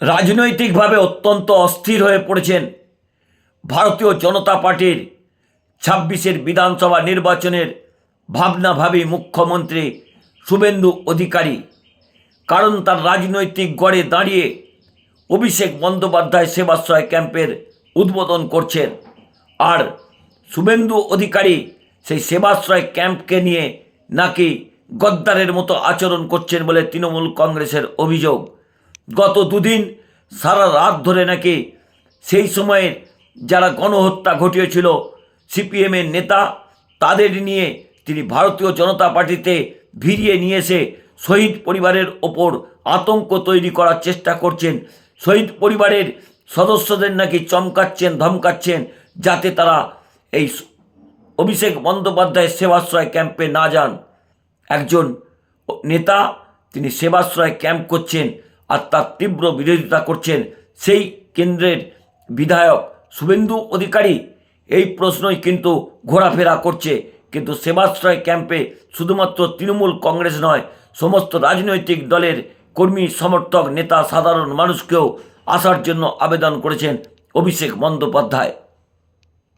রাজনৈতিকভাবে অত্যন্ত অস্থির হয়ে পড়েছেন ভারতীয় জনতা পার্টির ছাব্বিশের বিধানসভা নির্বাচনের ভাবনাভাবী মুখ্যমন্ত্রী শুভেন্দু অধিকারী। কারণ তার রাজনৈতিক গড়ে দাঁড়িয়ে অভিষেক বন্দ্যোপাধ্যায় সেবাশ্রয় ক্যাম্পের উদ্বোধন করছেন। আর শুভেন্দু অধিকারী সেই সেবাশ্রয় ক্যাম্পকে নিয়ে নাকি গদ্দারের মতো আচরণ করছেন বলে তৃণমূল কংগ্রেসের অভিযোগ। গত দুদিন সারা রাত ধরে নাকি সেই সময়ের যারা গণহত্যা ঘটিয়েছিল সিপিএমের নেতা, তাদের নিয়ে তিনি ভারতীয় জনতা পার্টিতে ভিড়িয়ে নিয়ে এসে শহীদ পরিবারের ওপর আতঙ্ক তৈরি করার চেষ্টা করছেন। শহীদ পরিবারের সদস্যদের নাকি চমকাচ্ছেন, ধমকাচ্ছেন যাতে তারা এই অভিষেক বন্দ্যোপাধ্যায়ের সেবাশ্রয় ক্যাম্পে না যান। একজন নেতা, তিনি সেবাশ্রয় ক্যাম্প করছেন। আর তার তীব্র বিরোধিতা করছেন সেই কেন্দ্রের বিধায়ক শুভেন্দু অধিকারী। এই প্রশ্নই কিন্তু ঘোরাফেরা করছে। কিন্তু সেবাশ্রয় ক্যাম্পে শুধুমাত্র তৃণমূল কংগ্রেস নয়, সমস্ত রাজনৈতিক দলের কর্মী, সমর্থক, নেতা, সাধারণ মানুষকেও আসার জন্য আবেদন করেছেন অভিষেক বন্দ্যোপাধ্যায়।